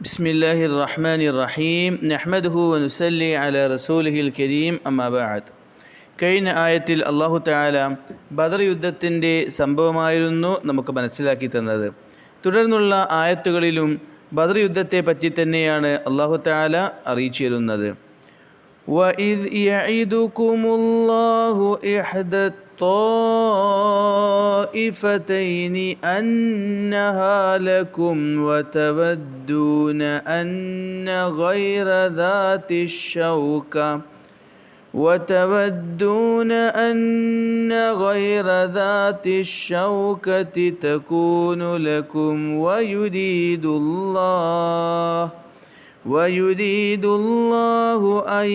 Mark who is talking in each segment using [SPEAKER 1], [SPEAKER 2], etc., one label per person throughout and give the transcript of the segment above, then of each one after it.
[SPEAKER 1] بسم الله الرحمن الرحيم نحمده ونسلي على رسوله الكريم أما بعد കഴിഞ്ഞ ആയത്തിൽ അള്ളാഹു താല ബദർ യുദ്ധത്തിൻ്റെ സംഭവമായിരുന്നു നമുക്ക് മനസ്സിലാക്കി തന്നത് തുടർന്നുള്ള ആയത്തുകളിലും ബദർ യുദ്ധത്തെ പറ്റി തന്നെയാണ് അള്ളാഹു താല അറിയിച്ചിരുന്നത് وَإِذْ يَعِدُكُمُ اللَّهُ إِحْدَى الطَّائِفَتَيْنِ أَنَّهَا لَكُمْ وَتَوَدُّونَ أَنَّ غَيْرَ ذَاتِ الشَّوْكَةِ وتودون أن غير ذات الشوكة تكون لكم ويريد الله ويريد الله أن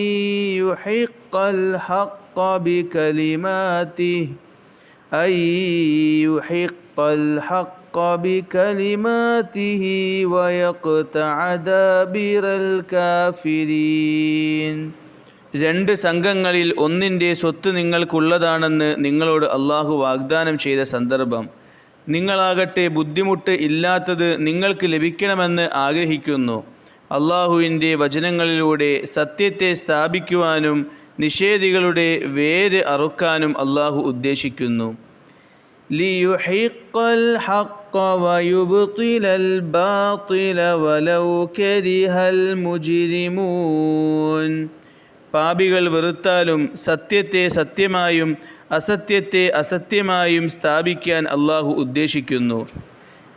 [SPEAKER 1] يحق الحق بكلماته أن يحق الحق بكلماته ويقطع دابر الكافرين രണ്ട് സംഘങ്ങളിൽ ഒന്നിൻ്റെ സ്വത്ത് നിങ്ങൾക്കുള്ളതാണെന്ന് നിങ്ങളോട് അള്ളാഹു വാഗ്ദാനം ചെയ്ത സന്ദർഭം നിങ്ങളാകട്ടെ ബുദ്ധിമുട്ട് ഇല്ലാത്തത് നിങ്ങൾക്ക് ലഭിക്കണമെന്ന് ആഗ്രഹിക്കുന്നു അള്ളാഹുവിൻ്റെ വചനങ്ങളിലൂടെ സത്യത്തെ സ്ഥാപിക്കുവാനും നിഷേധികളുടെ വേര് അറുക്കാനും അള്ളാഹു ഉദ്ദേശിക്കുന്നു. പാപികൾ വെറുത്താലും സത്യത്തെ സത്യമായും അസത്യത്തെ അസത്യമായും സ്ഥാപിക്കാൻ അള്ളാഹു ഉദ്ദേശിക്കുന്നു.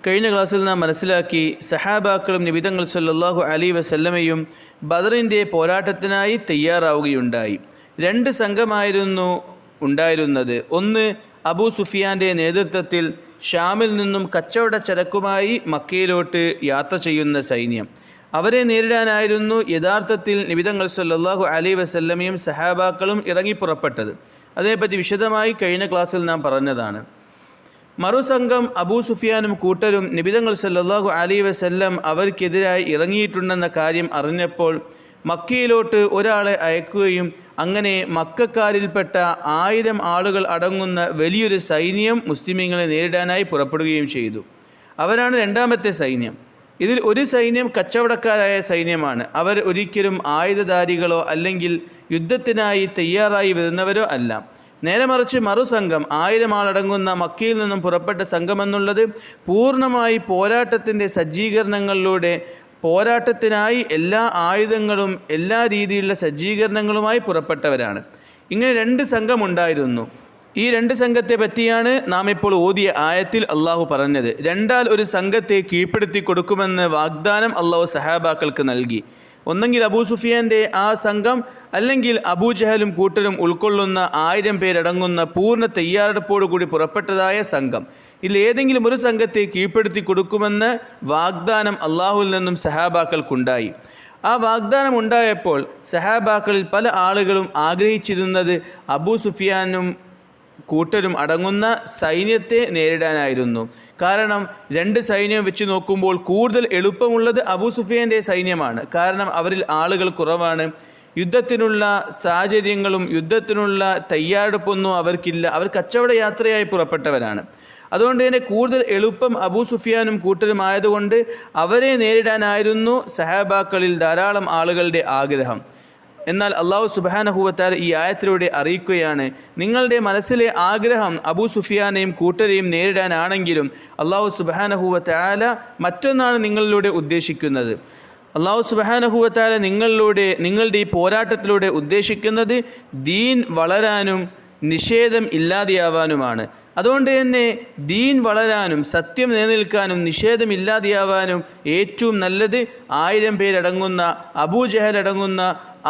[SPEAKER 1] കഴിഞ്ഞ ക്ലാസ്സിൽ നാം മനസ്സിലാക്കി സഹാബാക്കളും നിബിതങ്ങൾ സല്ലാഹു അലി വസല്ലമയും ബദറിന്റെ പോരാട്ടത്തിനായി തയ്യാറാവുകയുണ്ടായി. രണ്ട് സംഘമായിരുന്നു ഉണ്ടായിരുന്നത്. ഒന്ന് അബൂ സുഫിയാന്റെ നേതൃത്വത്തിൽ ഷാമിൽ നിന്നും കച്ചവട ചരക്കുമായി മക്കയിലോട്ട് യാത്ര ചെയ്യുന്ന സൈന്യം. അവരെ നേരിടാനായിരുന്നു യഥാർത്ഥത്തിൽ നിബിതങ്ങൾ സല്ലാഹു അലി വസല്ലമയും സഹാബാക്കളും ഇറങ്ങിപ്പുറപ്പെട്ടത്. അതേപ്പറ്റി വിശദമായി കഴിഞ്ഞ ക്ലാസ്സിൽ നാം പറഞ്ഞതാണ്. മറുസംഘം അബൂ സുഫിയാനും കൂട്ടരും നിബിതങ്ങൾ സല്ലാഹു അലി വസല്ലം അവർക്കെതിരായി ഇറങ്ങിയിട്ടുണ്ടെന്ന കാര്യം അറിഞ്ഞപ്പോൾ മക്കയിലോട്ട് ഒരാളെ അയക്കുകയും അങ്ങനെ മക്കാരിൽപ്പെട്ട ആയിരം ആളുകൾ അടങ്ങുന്ന വലിയൊരു സൈന്യം മുസ്ലിമീങ്ങളെ നേരിടാനായി പുറപ്പെടുകയും ചെയ്തു. അവരാണ് രണ്ടാമത്തെ സൈന്യം. ഇതിൽ ഒരു സൈന്യം കച്ചവടക്കാരായ സൈന്യമാണ്. അവർ ഒരിക്കലും ആയുധധാരികളോ അല്ലെങ്കിൽ യുദ്ധത്തിനായി തയ്യാറായി വരുന്നവരോ അല്ല. നേരെ മറിച്ച് മറുസംഘം ആയിരം ആളടങ്ങുന്ന മക്കയിൽ നിന്നും പുറപ്പെട്ട സംഘമെന്നുള്ളത് പൂർണമായി പോരാട്ടത്തിന്റെ സജ്ജീകരണങ്ങളിലൂടെ പോരാട്ടത്തിനായി എല്ലാ ആയുധങ്ങളും എല്ലാ രീതിയിലുള്ള സജ്ജീകരണങ്ങളുമായി പുറപ്പെട്ടവരാണ്. ഇങ്ങനെ രണ്ട് സംഘമുണ്ടായിരുന്നു. ഈ രണ്ട് സംഘത്തെ പറ്റിയാണ് നാം ഇപ്പോൾ ഓതിയ ആയത്തിൽ അള്ളാഹു പറഞ്ഞത്. രണ്ടാൽ ഒരു സംഘത്തെ കീഴ്പ്പെടുത്തി കൊടുക്കുമെന്ന് വാഗ്ദാനം അള്ളാഹു സഹാബാക്കൾക്ക് നൽകി. ഒന്നെങ്കിൽ അബൂ സുഫിയാന്റെ ആ സംഘം അല്ലെങ്കിൽ അബൂ ജഹലും കൂട്ടരും ഉൾക്കൊള്ളുന്ന ആയിരം പേരടങ്ങുന്ന പൂർണ തയ്യാറെടുപ്പോടുകൂടി പുറപ്പെട്ടതായ സംഘം. ഇതിൽ ഏതെങ്കിലും ഒരു സംഘത്തെ കീഴ്പ്പെടുത്തി കൊടുക്കുമെന്ന് വാഗ്ദാനം അള്ളാഹുവിൽ നിന്നും സഹാബാക്കൾക്കുണ്ടായി. ആ വാഗ്ദാനം ഉണ്ടായപ്പോൾ സഹാബാക്കളിൽ പല ആളുകളും ആഗ്രഹിച്ചിരുന്നത് അബൂ സുഫിയാനും കൂട്ടരും അടങ്ങുന്ന സൈന്യത്തെ നേരിടാനായിരുന്നു. കാരണം രണ്ട് സൈന്യം വെച്ച് നോക്കുമ്പോൾ കൂടുതൽ എളുപ്പമുള്ളത് അബൂ സുഫിയാന്റെ സൈന്യമാണ്. കാരണം അവരിൽ ആളുകൾ കുറവാണ്. യുദ്ധത്തിനുള്ള സാഹചര്യങ്ങളും യുദ്ധത്തിനുള്ള തയ്യാറെടുപ്പൊന്നും അവർക്കില്ല. അവർ കച്ചവട യാത്രയായി പുറപ്പെട്ടവരാണ്. അതുകൊണ്ട് തന്നെ കൂടുതൽ എളുപ്പം അബൂ സുഫിയാനും കൂട്ടരും ആയതുകൊണ്ട് അവരെ നേരിടാനായിരുന്നു സഹാബാക്കളിൽ ധാരാളം ആളുകളുടെ ആഗ്രഹം. എന്നാൽ അള്ളാഹു സുബാനഹുവത്താൽ ഈ ആയത്തിലൂടെ അറിയിക്കുകയാണ് നിങ്ങളുടെ മനസ്സിലെ ആഗ്രഹം അബൂ സുഫിയാനെയും കൂട്ടരെയും നേരിടാനാണെങ്കിലും അള്ളാഹു സുബാനഹുവത്താല മറ്റൊന്നാണ് നിങ്ങളിലൂടെ ഉദ്ദേശിക്കുന്നത്. അള്ളാഹു സുബാനഹുവത്താല നിങ്ങളിലൂടെ നിങ്ങളുടെ ഈ പോരാട്ടത്തിലൂടെ ഉദ്ദേശിക്കുന്നത് ദീൻ വളരാനും നിഷേധം ഇല്ലാതെയാവാനുമാണ്. അതുകൊണ്ട് തന്നെ ദീൻ വളരാനും സത്യം നിലനിൽക്കാനും നിഷേധം ഇല്ലാതെയാവാനും ഏറ്റവും നല്ലത് ആയിരം പേരടങ്ങുന്ന അബൂജഹൽ അടങ്ങുന്ന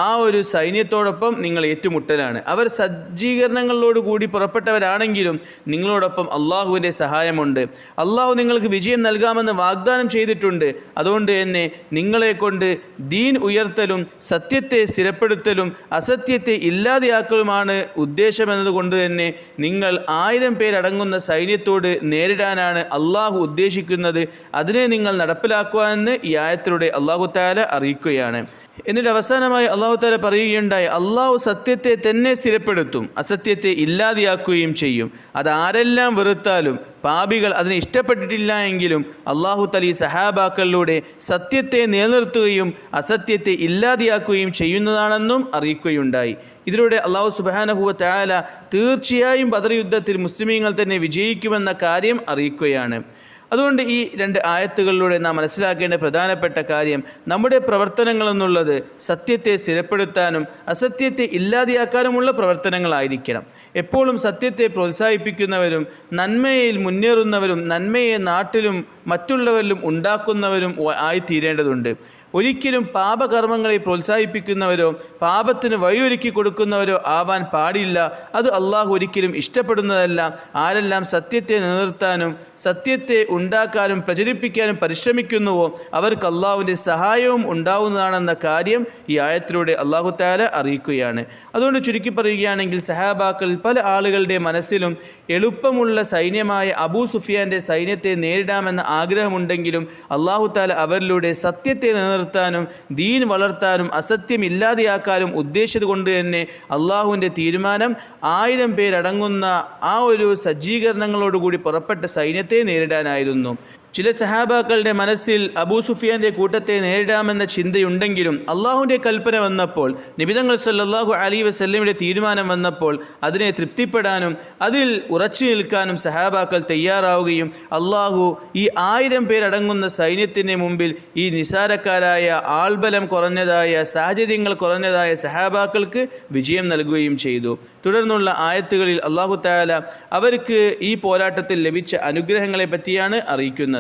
[SPEAKER 1] ആ ഒരു സൈന്യത്തോടൊപ്പം നിങ്ങൾ ഏറ്റുമുട്ടലാണ്. അവർ സജ്ജീകരണങ്ങളോട് കൂടി പുറപ്പെട്ടവരാണെങ്കിലും നിങ്ങളോടൊപ്പം അള്ളാഹുവിന്റെ സഹായമുണ്ട്. അള്ളാഹു നിങ്ങൾക്ക് വിജയം നൽകാമെന്ന് വാഗ്ദാനം ചെയ്തിട്ടുണ്ട്. അതുകൊണ്ട് തന്നെ നിങ്ങളെ കൊണ്ട് ദീൻ ഉയർത്തലും സത്യത്തെ സ്ഥിരപ്പെടുത്തലും അസത്യത്തെ ഇല്ലാതെയാക്കലുമാണ് ഉദ്ദേശമെന്നതുകൊണ്ട് തന്നെ നിങ്ങൾ ആയിരം പേരടങ്ങുന്ന സൈന്യത്തോട് നേരിടാനാണ് അള്ളാഹു ഉദ്ദേശിക്കുന്നത്. അതിനെ നിങ്ങൾ നടപ്പിലാക്കുവാനെന്ന് ഈ ആയത്തിലൂടെ അള്ളാഹു താല അറിയിക്കുകയാണ്. എന്നിട്ട് അവസാനമായി അള്ളാഹു താല പറയുകയുണ്ടായി അള്ളാഹു സത്യത്തെ തന്നെ സ്ഥിരപ്പെടുത്തും അസത്യത്തെ ഇല്ലാതെയാക്കുകയും ചെയ്യും. അത് ആരെല്ലാം വെറുത്താലും പാപികൾ അതിനെ ഇഷ്ടപ്പെട്ടിട്ടില്ല എങ്കിലും അള്ളാഹു തലി സഹാബാക്കളിലൂടെ സത്യത്തെ നിലനിർത്തുകയും അസത്യത്തെ ഇല്ലാതെയാക്കുകയും ചെയ്യുന്നതാണെന്നും അറിയിക്കുകയുണ്ടായി. ഇതിലൂടെ അള്ളാഹു സുബാനഹുവ താല തീർച്ചയായും ബദർ യുദ്ധത്തിൽ മുസ്ലിമീങ്ങൾ തന്നെ വിജയിക്കുമെന്ന കാര്യം അറിയിക്കുകയാണ്. അതുകൊണ്ട് ഈ രണ്ട് ആയത്തുകളിലൂടെ നാം മനസ്സിലാക്കേണ്ട പ്രധാനപ്പെട്ട കാര്യം നമ്മുടെ പ്രവർത്തനങ്ങൾ എന്നുള്ളത് സത്യത്തെ സ്ഥിരപ്പെടുത്താനും അസത്യത്തെ ഇല്ലാതെയാക്കാനുമുള്ള പ്രവർത്തനങ്ങളായിരിക്കണം. എപ്പോഴും സത്യത്തെ പ്രോത്സാഹിപ്പിക്കുന്നവരും നന്മയിൽ മുന്നേറുന്നവരും നന്മയെ നാട്ടിലും മറ്റുള്ളവരിലും ഉണ്ടാക്കുന്നവരും ആയിത്തീരേണ്ടതുണ്ട് ഒരിക്കലും പാപകർമ്മങ്ങളെ പ്രോത്സാഹിപ്പിക്കുന്നവരോ പാപത്തിന് വഴിയൊരുക്കി കൊടുക്കുന്നവരോ ആവാൻ പാടില്ല. അത് അള്ളാഹു ഒരിക്കലും ഇഷ്ടപ്പെടുന്നതല്ല. ആരെല്ലാം സത്യത്തെ നിലനിർത്താനും സത്യത്തെ ഉണ്ടാക്കാനും പ്രചരിപ്പിക്കാനും പരിശ്രമിക്കുന്നുവോ അവർക്ക് അള്ളാഹുവിന്റെ സഹായവും ഉണ്ടാവുന്നതാണെന്ന കാര്യം ഈ ആയത്തിലൂടെ അള്ളാഹു താല അറിയിക്കുകയാണ്. അതുകൊണ്ട് ചുരുക്കി പറയുകയാണെങ്കിൽ സഹാബാക്കൾ പല ആളുകളുടെ മനസ്സിലും എളുപ്പമുള്ള സൈന്യമായ അബൂ സുഫിയാന്റെ സൈന്യത്തെ നേരിടാമെന്ന ആഗ്രഹമുണ്ടെങ്കിലും അള്ളാഹു താല അവരിലൂടെ സത്യത്തെ നിലനിർത്താനും ദീൻ വളർത്താനും അസത്യം ഇല്ലാതെയാക്കാനും ഉദ്ദേശിച്ചത് കൊണ്ട് തന്നെ അള്ളാഹുവിന്റെ തീരുമാനം ആയിരം പേരടങ്ങുന്ന ആ ഒരു സജ്ജീകരണങ്ങളോടുകൂടി പുറപ്പെട്ട സൈന്യത്തെ നേരിടാനായിരുന്നു. ചില സഹാബാക്കളുടെ മനസ്സിൽ അബൂ സുഫിയാന്റെ കൂട്ടത്തെ നേരിടാമെന്ന ചിന്തയുണ്ടെങ്കിലും അള്ളാഹുവിന്റെ കൽപ്പന വന്നപ്പോൾ നിബിതങ്ങൾ സല്ലാഹു അലി വസ്ല്ലമിന്റെ തീരുമാനം വന്നപ്പോൾ അതിനെ തൃപ്തിപ്പെടാനും അതിൽ ഉറച്ചു നിൽക്കാനും സഹാബാക്കൾ തയ്യാറാവുകയും അള്ളാഹു ഈ ആയിരം പേരടങ്ങുന്ന സൈന്യത്തിന്റെ മുമ്പിൽ ഈ നിസാരക്കാരായ ആൾബലം കുറഞ്ഞതായ സാഹചര്യങ്ങൾ കുറഞ്ഞതായ സഹാബാക്കൾക്ക് വിജയം നൽകുകയും ചെയ്തു. തുടർന്നുള്ള ആയത്തുകളിൽ അള്ളാഹു താല അവർക്ക് ഈ പോരാട്ടത്തിൽ ലഭിച്ച അനുഗ്രഹങ്ങളെ പറ്റിയാണ് അറിയിക്കുന്നത്.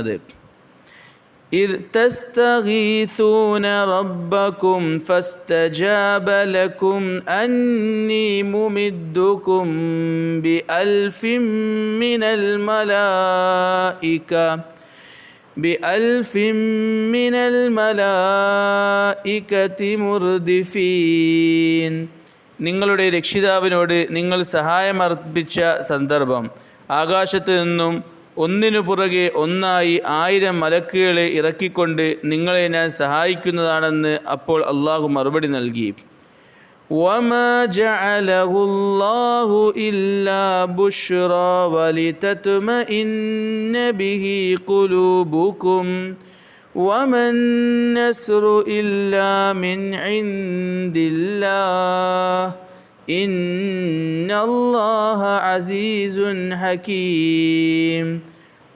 [SPEAKER 1] إذ تستغيثون ربكم فاستجاب لكم أني ممدكم بألف من الملائكة بألف من الملائكة مردفين നിങ്ങളുടെ രക്ഷിതാവിനോട് നിങ്ങൾ സഹായമർപ്പിച്ച സന്ദർഭം ആകാശത്ത് നിന്നും ഒന്നിനു പുറകെ ഒന്നായി ആയിരം മലക്കുകളെ ഇറക്കിക്കൊണ്ട് നിങ്ങളെ ഞാൻ സഹായിക്കുന്നതാണെന്ന് അപ്പോൾ അള്ളാഹു മറുപടി നൽകി وما جعله الله إلا بشرى ولتطمئن به قلوبكم وما النصر إلا من عند الله ഇന്നല്ലാഹ അസീസുൻ ഹക്കീം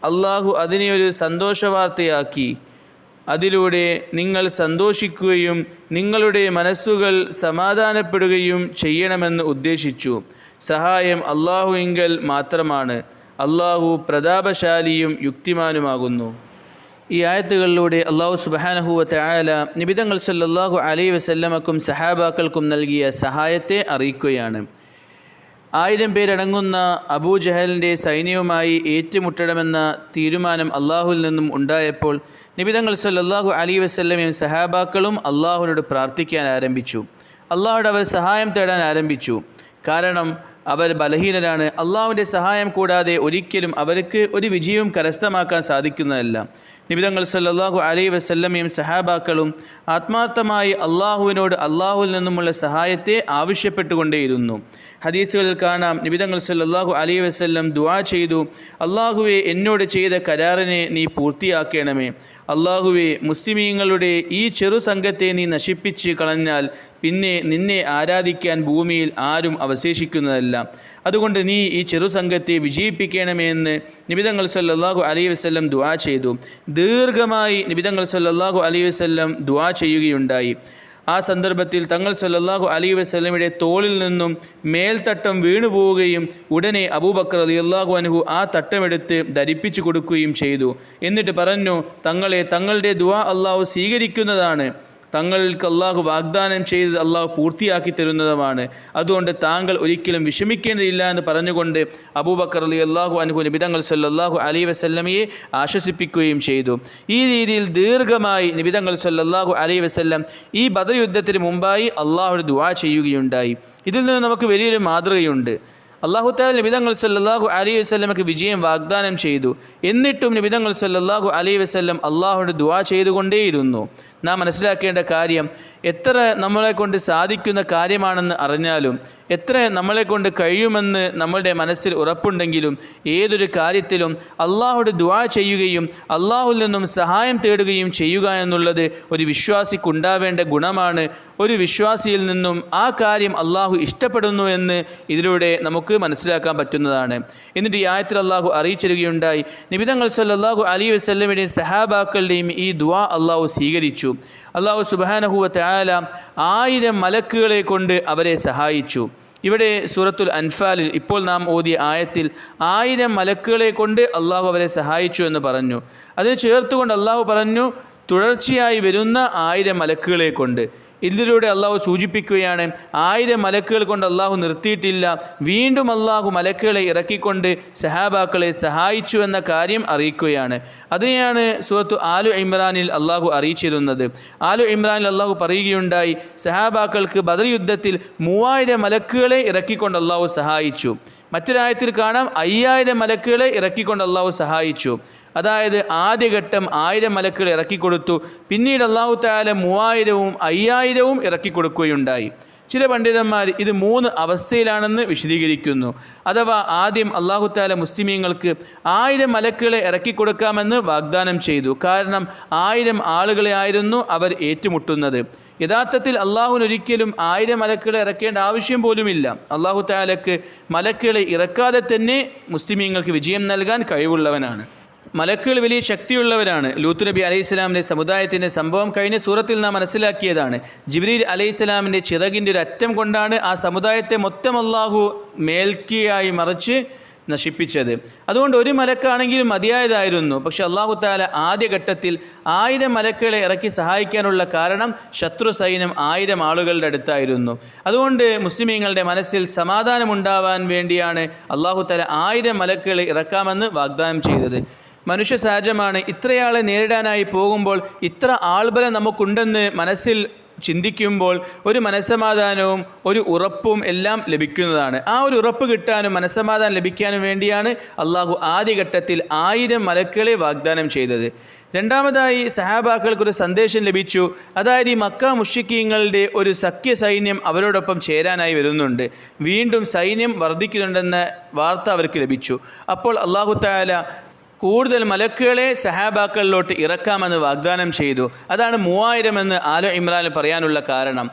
[SPEAKER 1] അള്ളാഹു അതിനെ ഒരു സന്തോഷവാർത്തയാക്കി. അതിലൂടെ നിങ്ങൾ സന്തോഷിക്കുകയും നിങ്ങളുടെ മനസ്സുകൾ സമാധാനപ്പെടുകയും ചെയ്യണമെന്ന് ഉദ്ദേശിച്ചു. സഹായം അള്ളാഹുവിങ്കൽ മാത്രമാണ്. അള്ളാഹു പ്രതാപശാലിയും യുക്തിമാനുമാകുന്നു. ഈ ആയത്തുകളിലൂടെ അള്ളാഹു സുബാനഹുവത്തെ ആയാല നിബിതങ്ങൾ സല്ലാഹു അലൈ വസല്ലമക്കും സഹാബാക്കൾക്കും നൽകിയ സഹായത്തെ അറിയിക്കുകയാണ്. ആയിരം പേരടങ്ങുന്ന അബൂജഹലിന്റെ സൈന്യവുമായി ഏറ്റുമുട്ടണമെന്ന തീരുമാനം അള്ളാഹുവിൽ നിന്നും ഉണ്ടായപ്പോൾ നിബിതങ്ങൾ സല്ലാഹു അലി വസല്ലമയും സഹാബാക്കളും അള്ളാഹുവിനോട് പ്രാർത്ഥിക്കാൻ ആരംഭിച്ചു. അള്ളാഹുടെ അവർ സഹായം തേടാൻ ആരംഭിച്ചു. കാരണം അവർ ബലഹീനരാണ്. അള്ളാഹുവിന്റെ സഹായം കൂടാതെ ഒരിക്കലും അവർക്ക് ഒരു വിജയവും കരസ്ഥമാക്കാൻ സാധിക്കുന്നതല്ല. നിബിതങ്ങൾ സല്ലാഹു അലൈ വസല്ലമയും സഹാബാക്കളും ആത്മാർത്ഥമായി അള്ളാഹുവിനോട് അള്ളാഹുവിൽ നിന്നുമുള്ള സഹായത്തെ ആവശ്യപ്പെട്ടുകൊണ്ടേയിരുന്നു. ഹദീസുകളിൽ കാണാം നിബിതങ്ങൾ സല്ലാഹു അലൈ വസ്ല്ലം ദുവാ ചെയ്തു അള്ളാഹുവെ എന്നോട് ചെയ്ത കരാറിനെ നീ പൂർത്തിയാക്കണമേ. അള്ളാഹുവെ മുസ്ലിമീങ്ങളുടെ ഈ ചെറു സംഘത്തെ നീ നശിപ്പിച്ച് കളഞ്ഞാൽ പിന്നെ നിന്നെ ആരാധിക്കാൻ ഭൂമിയിൽ ആരും അവശേഷിക്കുന്നതല്ല. അതുകൊണ്ട് നീ ഈ ചെറു സംഘത്തെ വിജയിപ്പിക്കണമെന്ന് നിബിതങ്ങൾ സല്ലാഹു അലൈ വസ്ല്ലം ദുവാ ചെയ്തു. ദീർഘമായി നിബിതങ്ങൾ സല്ലാഹു അലൈ വസ്ല്ലം ദുവാ ചെയ്യുകയുണ്ടായി. ആ സന്ദർഭത്തിൽ തങ്ങൾ സല്ലാഹു അലൈ വസ്ലമിയുടെ തോളിൽ നിന്നും മേൽത്തട്ടം വീണുപോവുകയും ഉടനെ അബൂബക്കർ അലി അള്ളാഹു അനുഹു ആ തട്ടമെടുത്ത് ധരിപ്പിച്ചു കൊടുക്കുകയും ചെയ്തു. എന്നിട്ട് പറഞ്ഞു തങ്ങളെ തങ്ങളുടെ ദുവാ അള്ളാഹു സ്വീകരിക്കുന്നതാണ്. തങ്ങൾക്ക് അള്ളാഹു വാഗ്ദാനം ചെയ്ത് അള്ളാഹു പൂർത്തിയാക്കി തരുന്നതുമാണ്. അതുകൊണ്ട് താങ്കൾ ഒരിക്കലും വിഷമിക്കേണ്ടതില്ല എന്ന് പറഞ്ഞുകൊണ്ട് അബൂബക്കർ അലി അള്ളാഹു അനുഹു നിബിതങ്ങൾ സല്ലാഹു അലി വസല്ലമയെ ആശ്വസിപ്പിക്കുകയും ചെയ്തു. ഈ രീതിയിൽ ദീർഘമായി നിബിതങ്ങൾ സല്ലാഹു അലി വസല്ലം ഈ ബദർ യുദ്ധത്തിന് മുമ്പായി അള്ളാഹുടെ ദുവാ ചെയ്യുകയുണ്ടായി. ഇതിൽ നിന്ന് നമുക്ക് വലിയൊരു മാതൃകയുണ്ട്. അള്ളാഹു താല നിബിതങ്ങൾ സല്ലാഹു അലൈഹി വസ്ലമക്ക് വിജയം വാഗ്ദാനം ചെയ്തു. എന്നിട്ടും നിബിതങ്ങൾ സല്ലാഹു അലൈഹി വസ്ലം അള്ളാഹുവിന്റെ ദുവാ ചെയ്തുകൊണ്ടേയിരുന്നു. നാം മനസ്സിലാക്കേണ്ട കാര്യം എത്ര നമ്മളെ കൊണ്ട് സാധിക്കുന്ന കാര്യമാണെന്ന് അറിഞ്ഞാലും എത്ര നമ്മളെ കൊണ്ട് കഴിയുമെന്ന് നമ്മളുടെ മനസ്സിൽ ഉറപ്പുണ്ടെങ്കിലും ഏതൊരു കാര്യത്തിലും അള്ളാഹുടെ ദുആ ചെയ്യുകയും അള്ളാഹുൽ നിന്നും സഹായം തേടുകയും ചെയ്യുക എന്നുള്ളത് ഒരു വിശ്വാസിക്കുണ്ടാവേണ്ട ഗുണമാണ്. ഒരു വിശ്വാസിയിൽ നിന്നും ആ കാര്യം അള്ളാഹു ഇഷ്ടപ്പെടുന്നു എന്ന് ഇതിലൂടെ നമുക്ക് മനസ്സിലാക്കാൻ പറ്റുന്നതാണ്. എന്നിട്ട് ഈ ആയത്തിൽ അള്ളാഹു അറിയിച്ചിരുകയുണ്ടായി നിബിതങ്ങൾ സല്ലാഹു അലി വസ്ല്ലമിന്റെയും സഹാബാക്കളുടെയും ഈ ദുആ അള്ളാഹു സ്വീകരിച്ചു. അള്ളാഹു സുബാനഹുവത്തെ ആല ആയിരം മലക്കുകളെ കൊണ്ട് അവരെ സഹായിച്ചു. ഇവിടെ സൂറത്തുൽ അൻഫാലിൽ ഇപ്പോൾ നാം ഓതിയ ആയത്തിൽ ആയിരം മലക്കുകളെ കൊണ്ട് അള്ളാഹു അവരെ സഹായിച്ചു എന്ന് പറഞ്ഞു. അതിന് ചേർത്തുകൊണ്ട് അള്ളാഹു പറഞ്ഞു തുടർച്ചയായി വരുന്ന ആയിരം മലക്കുകളെ കൊണ്ട്. ഇതിലൂടെ അള്ളാഹു സൂചിപ്പിക്കുകയാണ് ആയിരം മലക്കുകൾ കൊണ്ട് അള്ളാഹു നിർത്തിയിട്ടില്ല. വീണ്ടും അള്ളാഹു മലക്കുകളെ ഇറക്കിക്കൊണ്ട് സഹാബാക്കളെ സഹായിച്ചു എന്ന കാര്യം അറിയിക്കുകയാണ്. അതിനെയാണ് സുഹത്തു ആലു ഇമ്രാനിൽ അള്ളാഹു അറിയിച്ചിരുന്നത്. ആലു ഇമ്രാനിൽ അള്ളാഹു പറയുകയുണ്ടായി സഹാബാക്കൾക്ക് ബദർ യുദ്ധത്തിൽ മൂവായിരം മലക്കുകളെ ഇറക്കിക്കൊണ്ട് അള്ളാഹു സഹായിച്ചു. മറ്റൊരായത്തിൽ കാണാം അയ്യായിരം മലക്കുകളെ ഇറക്കിക്കൊണ്ട് അള്ളാഹു സഹായിച്ചു. അതായത് ആദ്യഘട്ടം ആയിരം മലക്കുകൾ ഇറക്കിക്കൊടുത്തു. പിന്നീട് അള്ളാഹു താല മൂവായിരവും അയ്യായിരവും ഇറക്കിക്കൊടുക്കുകയുണ്ടായി. ചില പണ്ഡിതന്മാർ ഇത് മൂന്ന് അവസ്ഥയിലാണെന്ന് വിശദീകരിക്കുന്നു. അഥവാ ആദ്യം അള്ളാഹു താല മുസ്ലിമീങ്ങൾക്ക് ആയിരം മലക്കുകളെ ഇറക്കിക്കൊടുക്കാമെന്ന് വാഗ്ദാനം ചെയ്തു. കാരണം ആയിരം ആളുകളെ ആയിരുന്നു അവർ ഏറ്റുമുട്ടുന്നത്. യഥാർത്ഥത്തിൽ അള്ളാഹുവിനൊരിക്കലും ആയിരം മലക്കുകളെ ഇറക്കേണ്ട ആവശ്യം പോലുമില്ല. അള്ളാഹു താലക്ക് മലക്കുകളെ ഇറക്കാതെ തന്നെ മുസ്ലിമീങ്ങൾക്ക് വിജയം നൽകാൻ കഴിവുള്ളവനാണ്. മലക്കുകൾ വലിയ ശക്തിയുള്ളവരാണ്. ലൂത്ത് നബി അലൈഹി സ്വലാമിന്റെ സമുദായത്തിന്റെ സംഭവം കഴിഞ്ഞ സൂറത്തിൽ നാം മനസ്സിലാക്കിയതാണ്. ജിബ്രീൽ അലൈഹി സ്വലാമിന്റെ ചിറകിന്റെ ഒരു അറ്റം കൊണ്ടാണ് ആ സമുദായത്തെ മൊത്തം അള്ളാഹു മേൽക്കിയായി മറിച്ച് നശിപ്പിച്ചത്. അതുകൊണ്ട് ഒരു മലക്കാണെങ്കിലും മതിയായതായിരുന്നു. പക്ഷെ അള്ളാഹു താല ആദ്യഘട്ടത്തിൽ ആയിരം മലക്കുകളെ ഇറക്കി സഹായിക്കാനുള്ള കാരണം ശത്രു സൈന്യം ആയിരം ആളുകളുടെ അടുത്തായിരുന്നു. അതുകൊണ്ട് മുസ്ലിമീങ്ങളുടെ മനസ്സിൽ സമാധാനമുണ്ടാവാൻ വേണ്ടിയാണ് അള്ളാഹു താല ആയിരം മലക്കുകളെ ഇറക്കാമെന്ന് വാഗ്ദാനം ചെയ്തത്. മനുഷ്യ സഹജമാണ് ഇത്രയാളെ നേരിടാനായി പോകുമ്പോൾ ഇത്ര ആൾബലം നമുക്കുണ്ടെന്ന് മനസ്സിൽ ചിന്തിക്കുമ്പോൾ ഒരു മനസ്സമാധാനവും ഒരു ഉറപ്പും എല്ലാം ലഭിക്കുന്നതാണ്. ആ ഒരു ഉറപ്പ് കിട്ടാനും മനസ്സമാധാനം ലഭിക്കാനും വേണ്ടിയാണ് അള്ളാഹു ആദ്യഘട്ടത്തിൽ ആയിരം മലക്കുകളെ വാഗ്ദാനം ചെയ്തത്. രണ്ടാമതായി സഹാബാക്കൾക്കൊരു സന്ദേശം ലഭിച്ചു. അതായത് ഈ മക്ക മുഷിക്കീങ്ങളുടെ ഒരു സഖ്യ സൈന്യം അവരോടൊപ്പം ചേരാനായി വരുന്നുണ്ട്. വീണ്ടും സൈന്യം വർദ്ധിക്കുന്നുണ്ടെന്ന വാർത്ത അവർക്ക് ലഭിച്ചു. അപ്പോൾ അള്ളാഹു താല കൂടുതൽ മലക്കുകളെ സഹാബാക്കളിലോട്ട് ഇറക്കാമെന്ന് വാഗ്ദാനം ചെയ്തു. അതാണ് മൂവായിരം എന്ന് ആലോ ഇമ്രാൻ പറയാനുള്ള കാരണം.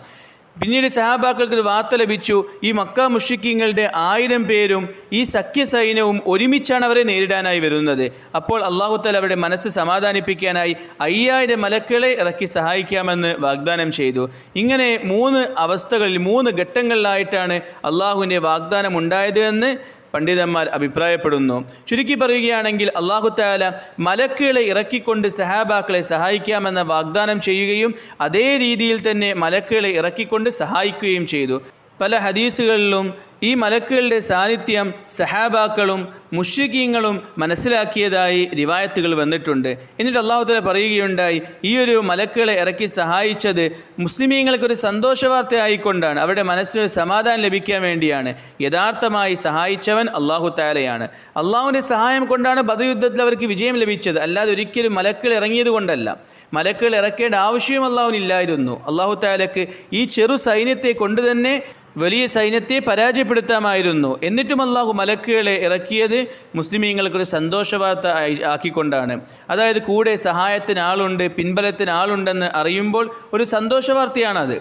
[SPEAKER 1] പിന്നീട് സഹാബാക്കൾക്ക് ഒരു വാർത്ത ലഭിച്ചു. ഈ മക്ക മുഷിക്കിങ്ങളുടെ ആയിരം പേരും ഈ സഖ്യ സൈന്യവും ഒരുമിച്ചാണ് അവരെ നേരിടാനായി വരുന്നത്. അപ്പോൾ അള്ളാഹുത്തല അവരുടെ മനസ്സ് സമാധാനിപ്പിക്കാനായി അയ്യായിരം മലക്കുകളെ ഇറക്കി സഹായിക്കാമെന്ന് വാഗ്ദാനം ചെയ്തു. ഇങ്ങനെ മൂന്ന് അവസ്ഥകളിൽ മൂന്ന് ഘട്ടങ്ങളിലായിട്ടാണ് അള്ളാഹുവിന്റെ വാഗ്ദാനം ഉണ്ടായത് എന്ന് പണ്ഡിതന്മാർ അഭിപ്രായപ്പെടുന്നു. ചുരുക്കി പറയുകയാണെങ്കിൽ അള്ളാഹു താല മലക്കുകളെ ഇറക്കിക്കൊണ്ട് സഹാബാക്കളെ സഹായിക്കാമെന്ന വാഗ്ദാനം ചെയ്യുകയും അതേ രീതിയിൽ തന്നെ മലക്കുകളെ ഇറക്കിക്കൊണ്ട് സഹായിക്കുകയും ചെയ്തു. പല ഹദീസുകളിലും ഈ മലക്കുകളുടെ സാന്നിധ്യം സഹാബാക്കളും മുഷിഖീങ്ങളും മനസ്സിലാക്കിയതായി റിവായത്തുകൾ വന്നിട്ടുണ്ട്. എന്നിട്ട് അള്ളാഹുത്തല പറയുകയുണ്ടായി ഈ ഒരു മലക്കുകളെ ഇറക്കി സഹായിച്ചത് മുസ്ലിമീങ്ങൾക്കൊരു സന്തോഷവാർത്ത ആയിക്കൊണ്ടാണ് അവരുടെ മനസ്സിനൊരു സമാധാനം ലഭിക്കാൻ വേണ്ടിയാണ്. യഥാർത്ഥമായി സഹായിച്ചവൻ അള്ളാഹു താലയാണ് അള്ളാഹുവിന്റെ സഹായം കൊണ്ടാണ് ബദയുദ്ധത്തിൽ അവർക്ക് വിജയം ലഭിച്ചത്. അല്ലാതെ ഒരിക്കലും മലക്കുകൾ ഇറങ്ങിയത് കൊണ്ടല്ല. മലക്കുകൾ ഇറക്കേണ്ട ആവശ്യവും അള്ളാഹുവിനില്ലായിരുന്നു അള്ളാഹു താലക്ക് ഈ ചെറു സൈന്യത്തെ കൊണ്ട് തന്നെ വലിയ സൈന്യത്തെ പരാജയപ്പെടുത്താമായിരുന്നു. എന്നിട്ടും അള്ളാഹു മലക്കുകളെ ഇറക്കിയത് മുസ്ലിമീങ്ങൾക്കൊരു സന്തോഷവാർത്ത വാർത്ത ആക്കിക്കൊണ്ടാണ്. അതായത് കൂടെ സഹായത്തിന് ആളുണ്ട് പിൻബലത്തിന് ആളുണ്ടെന്ന് അറിയുമ്പോൾ ഒരു സന്തോഷവാർത്തയാണത്.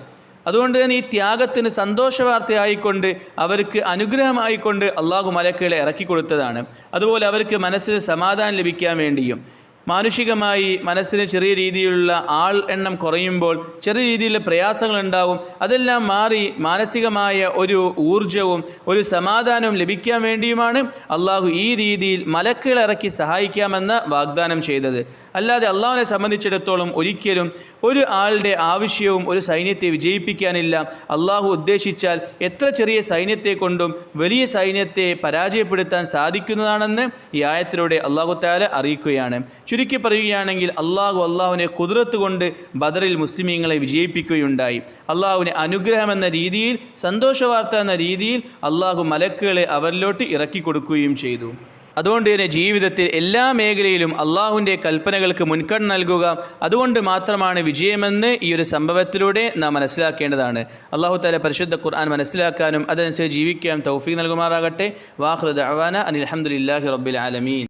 [SPEAKER 1] അതുകൊണ്ട് തന്നെ ഈ ത്യാഗത്തിന് സന്തോഷവാർത്തയായിക്കൊണ്ട് അവർക്ക് അനുഗ്രഹമായിക്കൊണ്ട് അള്ളാഹു മലക്കുകളെ ഇറക്കി കൊടുത്തതാണ് അതുപോലെ അവർക്ക് മനസ്സിന് സമാധാനം ലഭിക്കാൻ വേണ്ടിയും. മാനുഷികമായി മനസ്സിന് ചെറിയ രീതിയിലുള്ള ആൾ എണ്ണം കുറയുമ്പോൾ ചെറിയ രീതിയിലുള്ള പ്രയാസങ്ങൾ ഉണ്ടാവും അതെല്ലാം മാറി മാനസികമായ ഒരു ഊർജവും ഒരു സമാധാനവും ലഭിക്കാൻ വേണ്ടിയുമാണ് അള്ളാഹു ഈ രീതിയിൽ മലക്കുകൾ ഇറക്കി സഹായിക്കാമെന്ന് വാഗ്ദാനം ചെയ്തത്. അല്ലാതെ അള്ളാഹുവിനെ സംബന്ധിച്ചിടത്തോളം ഒരിക്കലും ഒരു ആളുടെ ആവശ്യവും ഒരു സൈന്യത്തെ വിജയിപ്പിക്കാനില്ല. അള്ളാഹു ഉദ്ദേശിച്ചാൽ എത്ര ചെറിയ സൈന്യത്തെ കൊണ്ടും വലിയ സൈന്യത്തെ പരാജയപ്പെടുത്താൻ സാധിക്കുന്നതാണെന്ന് ഈ ആയത്തിലൂടെ അള്ളാഹു താല അറിയിക്കുകയാണ്. ചുരുക്കി പറയുകയാണെങ്കിൽ അള്ളാഹു അള്ളാഹുവിനെ കുതിരത്ത് കൊണ്ട് ബദറിൽ മുസ്ലിമീങ്ങളെ വിജയിപ്പിക്കുകയുണ്ടായി. അള്ളാഹുവിനെ അനുഗ്രഹം എന്ന രീതിയിൽ സന്തോഷവാർത്ത എന്ന രീതിയിൽ അള്ളാഹു മലക്കുകളെ അവരിലോട്ട് ഇറക്കി കൊടുക്കുകയും ചെയ്തു. അതുകൊണ്ട് തന്നെ ജീവിതത്തിൽ എല്ലാ മേഖലയിലും അള്ളാഹുവിന്റെ കൽപ്പനകൾക്ക് മുൻഗണന നൽകുക. അതുകൊണ്ട് മാത്രമാണ് വിജയമെന്ന് ഈ ഒരു സംഭവത്തിലൂടെ നാം മനസ്സിലാക്കേണ്ടതാണ്. അള്ളാഹു താല പരിശുദ്ധ ഖുർആൻ മനസ്സിലാക്കാനും അതനുസരിച്ച് ജീവിക്കാനും തൗഫീഖ് നൽകുമാറാകട്ടെ. വാഹൃദ് അവാന അനിൽ അഹമ്മദില്ലാഹി റബ്ബിൽ ആലമീൻ.